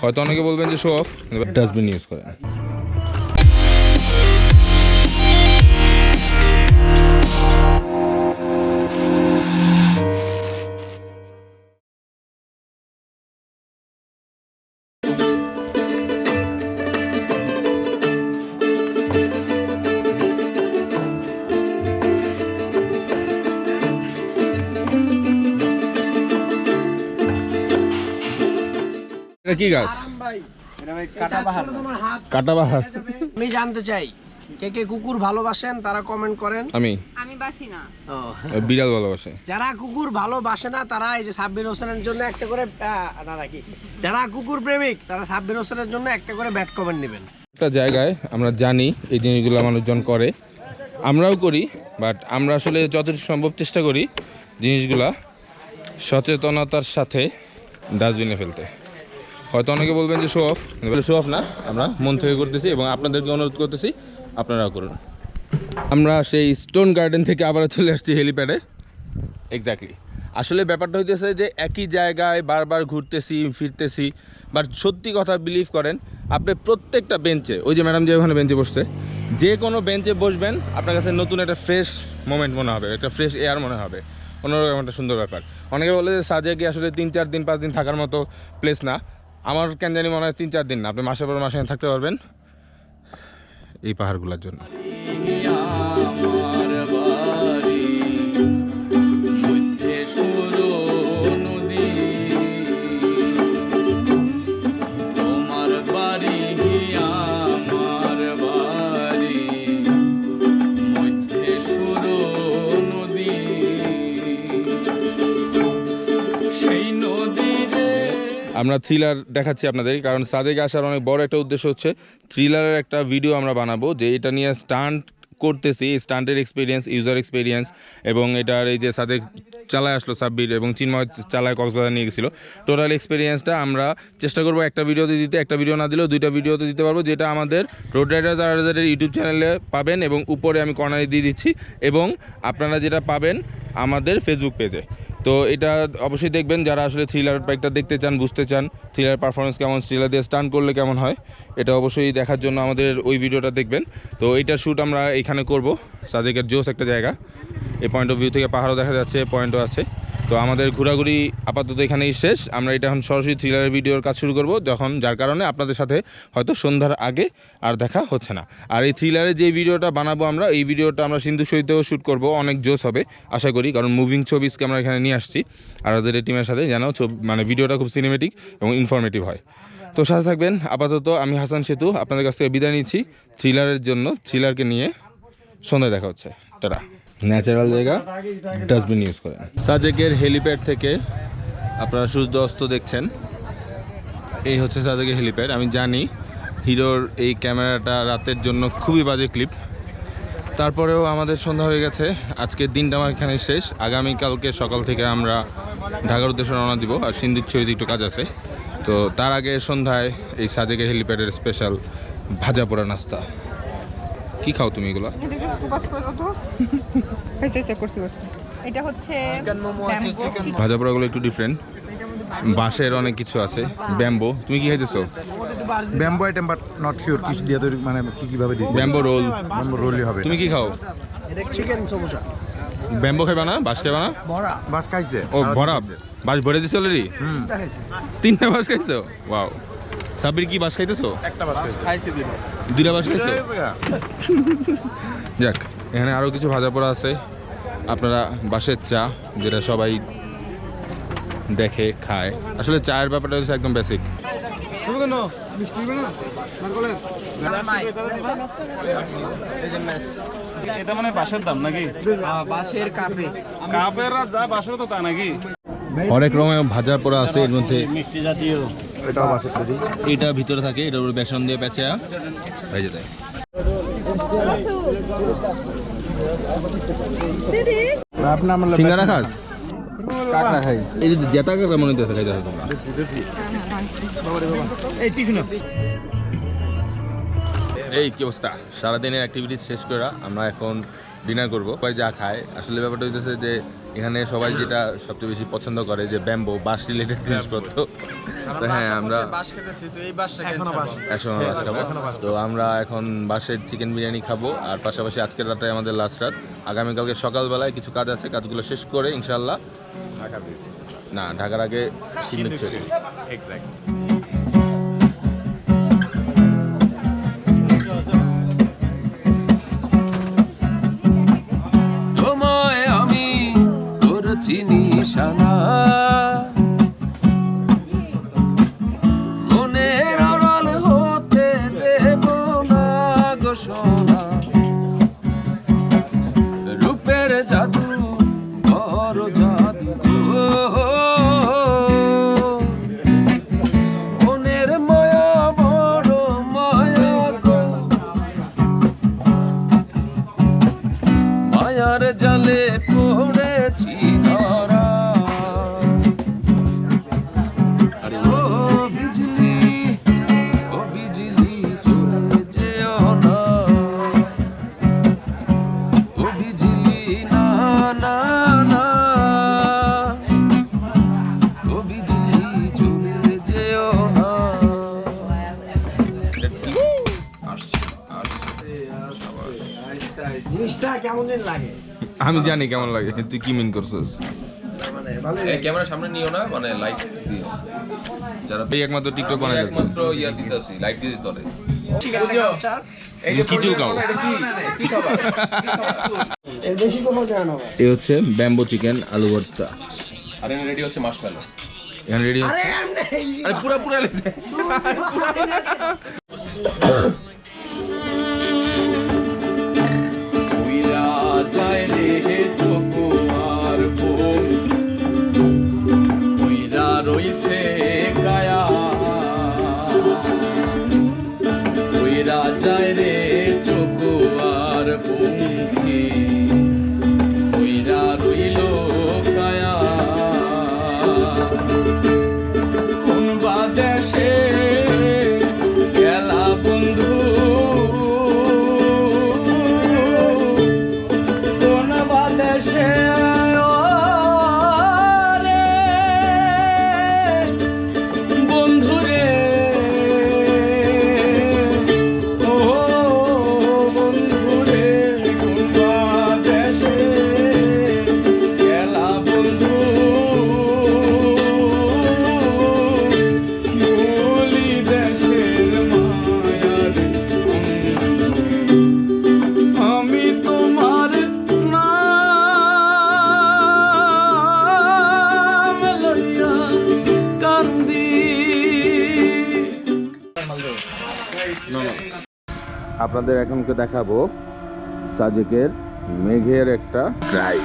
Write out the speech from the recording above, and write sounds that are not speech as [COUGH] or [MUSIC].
হয়তো অনেকে বলবেন যে শো অফ ডাস্টবিন ইউজ করেন কি গাছ? কাটা বাহার আমি জানতে চাই কে কে কুকুর ভালোবাসেন তারা কমেন্ট করেন। আমি। আমি বাসি না। বিড়াল ভালোবাসে। যারা কুকুর ভালোবাসে না তারা এই যে সাব্বির হোসেনের জন্য একটা করে না নাকি যারা কুকুর প্রেমিক তারা সাব্বির হোসেনের জন্য একটা করে ব্যাট কমেন্ট নেবেন। একটা জায়গায় আমরা জানি এই জিনিসগুলো মানুষজন করে। আমরাও করি বাট আমরা আসলে যতটুকু সম্ভব চেষ্টা করি জিনিসগুলা সচেতনতার সাথে ডাস্টবিনে ফেলতে। হয়তো অনেকে বলবেন যে শো অফ শো অফ না আমরা মন থেকে করতেছি এবং আপনাদেরকে অনুরোধ করতেছি আপনারাও করুন। আমরা সেই স্টোন গার্ডেন থেকে আবার চলে আসছি হেলিপ্যাডে এক্স্যাক্টলি আসলে ব্যাপারটা হইতেছে যে একই জায়গায় বারবার ঘুরতেছি ফিরতেছি বাট সত্যি কথা বিলিভ করেন আপনি প্রত্যেকটা বেঞ্চে ওই যে ম্যাডাম যে ওখানে বেঞ্চে বসছে যে কোনো বেঞ্চে বসবেন আপনার কাছে নতুন একটা ফ্রেশ মোমেন্ট মনে হবে একটা ফ্রেশ এয়ার মনে হবে। অন্যরকম একটা সুন্দর ব্যাপার। অনেকে বলে যে সাজে গিয়ে আসলে তিন চার দিন পাঁচ দিন থাকার মতো প্লেস না। আমার কেন জানি মনে হয় তিন চার দিন না। আপনি মাসের পর মাসে থাকতে পারবেন এই পাহাড়গুলোর জন্য। আমরা থ্রিলার দেখাচ্ছি আপনাদের কারণ সাদেক আসার অনেক বড় একটা উদ্দেশ্য হচ্ছে থ্রিলারের একটা ভিডিও আমরা বানাবো, যে এটা নিয়ে স্টান্ট করতেছি স্টান্টের এক্সপিরিয়েন্স ইউজার এক্সপিরিয়েন্স এবং এটার এই যে সাদেক চালায় আসলো সাব্বির এবং চিন্ময় চালায় কক্সবাজার নিয়ে গেছিল। টোটাল এক্সপিরিয়েন্সটা আমরা চেষ্টা করব একটা ভিডিওতে দিতে, একটা ভিডিও না দিলেও দুইটা ভিডিওতে দিতে পারব, যেটা আমাদের রোড রাইডার্স আর ইউটিউব চ্যানেলে পাবেন এবং উপরে আমি কর্নারে দিয়ে দিচ্ছি, এবং আপনারা যেটা পাবেন আমাদের ফেসবুক পেজে তো এটা অবশ্যই দেখবেন, যারা আসলে থ্রিলার বাইকটা দেখতে চান, বুঝতে চান থ্রিলার পারফরমেন্স কেমন থ্রিলার দিয়ে স্টান করলে কেমন হয়, এটা অবশ্যই দেখার জন্য আমাদের ওই ভিডিওটা দেখবেন। তো এইটার শ্যুট আমরা এখানে করব, সাদেকের জোস একটা জায়গা, এই পয়েন্ট অফ ভিউ থেকে পাহাড়ও দেখা যাচ্ছে পয়েন্টও আছে। তো আমাদের ঘোরাঘুরি আপাতত এখানেই শেষ। আমরা এটা এখন সরাসরি থ্রিলারের ভিডিওর কাজ শুরু করব, যখন যার কারণে আপনাদের সাথে হয়তো সন্ধ্যার আগে আর দেখা হচ্ছে না। আর এই থ্রিলারে যে ভিডিওটা বানাবো আমরা, এই ভিডিওটা আমরা সিন্ধু সহিতেও শ্যুট করব, অনেক জোস হবে, আশা করি, কারণ মুভিং ছবিসকে আমরা এখানে নিয়ে আসছি। আর ওদের টিমের সাথে যেন মানে ভিডিওটা খুব সিনেমেটিক এবং ইনফরমেটিভ হয়। তো সাথে থাকবেন, আপাতত আমি হাসান সেতু, আপনাদের কাছ থেকে বিদায় নিচ্ছি। থ্রিলারের জন্য থ্রিলারকে নিয়ে সন্ধ্যায় দেখা হচ্ছে। তারা ন্যাচারাল জায়গা, ডাস্টবিন ইউজ করেন। সাজেকের হেলিপ্যাড থেকে আপনারা সূর্য অস্ত দেখছেন। এই হচ্ছে সাজেকের হেলিপ্যাড আমি জানি হিরোর এই ক্যামেরাটা রাতের জন্য খুবই বাজে ক্লিপ তারপরেও আমাদের সন্ধ্যা হয়ে গেছে, আজকের দিনটা আমার এখানে শেষ। আগামীকালকে সকাল থেকে আমরা ঢাকার উদ্দেশ্যে রওনা দিব, আর সিন্দুক ছবিতে একটু কাজ আছে। তো তার আগে সন্ধ্যায় এই সাজেকের হেলিপ্যাডের স্পেশাল ভাজা পোড়া নাস্তা। কি খাও তুমি এগুলো? এটা করছি এটা হচ্ছে ভাজা পোড়াগুলো একটু ডিফারেন্ট বাঁশের অনেক কিছু আছে। ব্যাম্বো তুমি কি খাইতেছো? Bamboo item but not sure কিছু দিয়ে তৈরি মানে কি কীভাবে দিছে। ব্যাম্বো রোল ব্যাম্বো রোলই হবে। তুমি কি খাও? চিকেন সমোসা ব্যাম্বো খাইবা না? বাঁশ খাইবা না? বড়া। বাস খাইছে। ও ভরা বাঁশ ভরে দিছো অলরেডি তিনটা বাঁশ খাইছো? ওয়াও সাবির কি বাঁশ খাইতেছো? একটা বাস খাইছে। দুইটা বাঁশ খাইছো? যাক এখানে আরও কিছু ভাজা পোড়া আছে। আপনারা বাঁশের চা যেটা সবাই দেখে খায়। আসলে চায়ের ব্যাপারটা হচ্ছে একদম বেসিক এটা মানে বাসের দাম নাকি? বাসের কাপে। কাপের যা বাসের তো তা নাকি? অনেক রকমের ভাজা পোড়া আছে এর মধ্যে। মিষ্টি জাতীয়। এটাও বাসের তৈরি। এটা ভিতরে থাকে এটার উপর বেসন দিয়ে পেঁচা ভেজে দেয় সিঙ্গারা খাস? কাকড়া খাই। এই যে জেতা কাকড়া মনে হচ্ছে খাইতে তোমরা। এই কি অবস্থা? সারাদিনের অ্যাক্টিভিটিস শেষ করে আমরা এখন ডিনার করব। যা খায়। আসলে ব্যাপারটা হইতেছে যে এখানে সবাই যেটা সবচেয়ে বেশি পছন্দ করে যে ব্যাম্বো বাস রিলেটেড জিনিসপত্র। তো হ্যাঁ আমরা এখনও বাস খাব। তো আমরা এখন বাসের চিকেন বিরিয়ানি খাব আর পাশাপাশি আজকের রাতে আমাদের লাস্ট রাত। আগামীকালকে সকালবেলায় কিছু কাজ আছে কাজগুলো শেষ করে ইনশাল্লাহ না ঢাকার আগে সিন্ধুকচুরি 下那 জিনিসটা কেমন দিন লাগে। আমি জানি কেমন লাগে তুই কি মিন করছিস? মানে এই ক্যামেরা সামনে নিও না মানে লাইট দিও। যারা এই একমাত্র টিকটক বানাই যাচ্ছে। একমাত্র ইয়া দিতেছি লাইট দিয়ে দিতে কিছু কাও [LAUGHS] এর বেশি কোনো জানো? এই হচ্ছে ব্যাম্বো চিকেন আলু ভর্তা। আর রেডি হচ্ছে মাশমেলো এখানে রেডি আরে আরে পুরা পুরা লেছে [LAUGHS] আপনাদের এখনকে দেখাবো সাজেকের মেঘের একটা ড্রাইভ